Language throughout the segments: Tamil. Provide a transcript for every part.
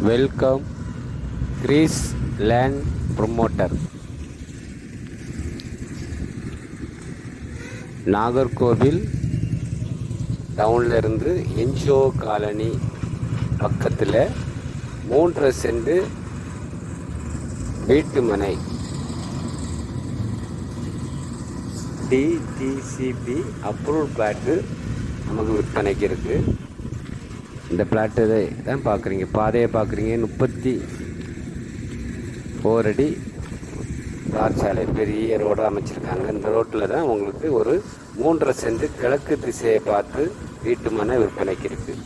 Welcome Greece land promoter Nagercoil டவுன்லேருந்து NGO colony பக்கத்தில் மூன்று செண்டு வீட்டு மனை டிடிசிபி அப்ரூவ் பிளாட்டு நமக்கு விற்பனைக்கு இருக்குது இந்த பிளாட்டு தான் பார்க்குறீங்க. பாதையை பார்க்குறீங்க. முப்பத்தி ஓர் அடி தார் சாலை பெரிய ரோடு அமைச்சிருக்காங்க. இந்த ரோட்டில் தான் உங்களுக்கு ஒரு மூன்றரை செண்டு கிழக்கு திசையை பார்த்து வீட்டு மன விற்பனைக்கு இருக்குது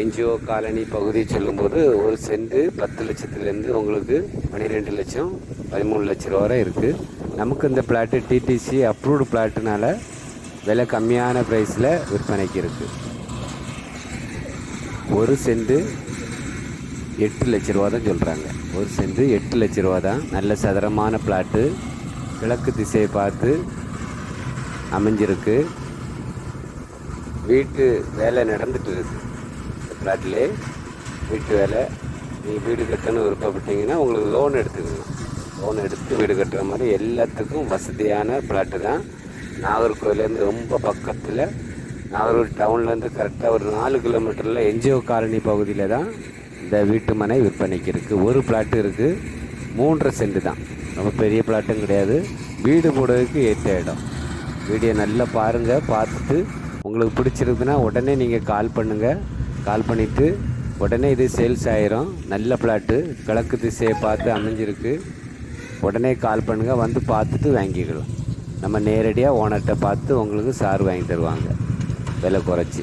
என்ஜிஓ காலனி பகுதி சொல்லும்போது ஒரு சென்ட் பத்து லட்சத்துலேருந்து உங்களுக்கு பன்னிரெண்டு லட்சம் பதிமூணு லட்ச ரூபா வரை இருக்குது நமக்கு இந்த பிளாட்டு டிடிசி அப்ரூவ்டு பிளாட்டுனால விலை கம்மியான ப்ரைஸில் விற்பனைக்கு இருக்குது ஒரு சென்ட்டு எட்டு லட்ச ரூபா தான் சொல்கிறாங்க ஒரு செண்டு எட்டு லட்ச ரூபா தான். நல்ல சதுரமான பிளாட்டு கிழக்கு திசையை பார்த்து அமைஞ்சிருக்கு. வீட்டு வேலை நடந்துட்டு இருக்கு. இந்த பிளாட்லே வீட்டு வேலை. நீங்கள் வீடு கட்டணும் விருப்பப்பட்டீங்கன்னா உங்களுக்கு லோன் எடுத்துக்கணும் லோன் எடுத்து வீடு கட்டுற மாதிரி எல்லாத்துக்கும் வசதியான பிளாட்டு தான். நாகர்கோவிலேருந்து ரொம்ப பக்கத்தில் நாகர்கோவில் டவுன்லேருந்து கரெக்டாக ஒரு நாலு கிலோமீட்டரில் என்ஜிஓ காலனி பகுதியில் தான் இந்த வீட்டு மனை விற்பனைக்கு இருக்குது ஒரு பிளாட்டு இருக்குது மூன்றரை சென்ட் தான். ரொம்ப பெரிய பிளாட்டும் கிடையாது. வீடு போடுறதுக்கு ஏற்ற இடம். வீடியோ நல்லா பாருங்கள் பார்த்துட்டு உங்களுக்கு பிடிச்சிருக்குன்னா உடனே நீங்கள் கால் பண்ணுங்கள் கால் பண்ணிவிட்டு உடனே இது சேல்ஸ் ஆயிரும். நல்ல பிளாட்டு கிழக்கு திசையை பார்த்து அமைஞ்சிருக்கு. உடனே கால் பண்ணுங்கள் வந்து பார்த்துட்டு வாங்கிக்கலாம். நம்ம நேரடியாக ஓனர்கிட்ட பார்த்து உங்களுக்கு சார் வாங்கி தருவாங்க. விலை குறைச்சி.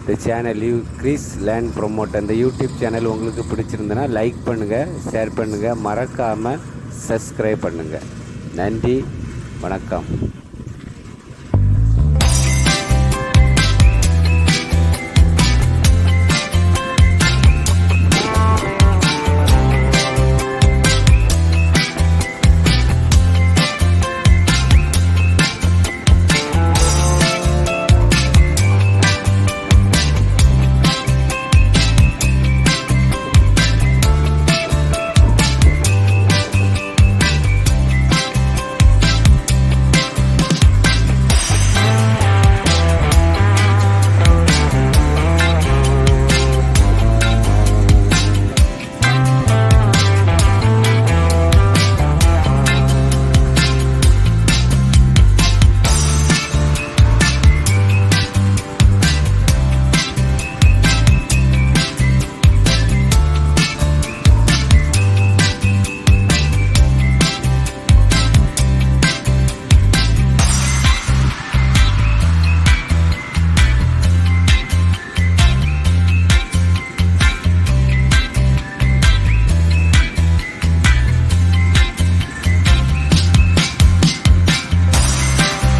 இந்த channel you Greece land promote இந்த யூடியூப் சேனல் உங்களுக்கு பிடிச்சிருந்தனா லைக் பண்ணுங்கள் ஷேர் பண்ணுங்கள் மறக்காமல் சப்ஸ்கிரைப் பண்ணுங்கள் நன்றி வணக்கம்.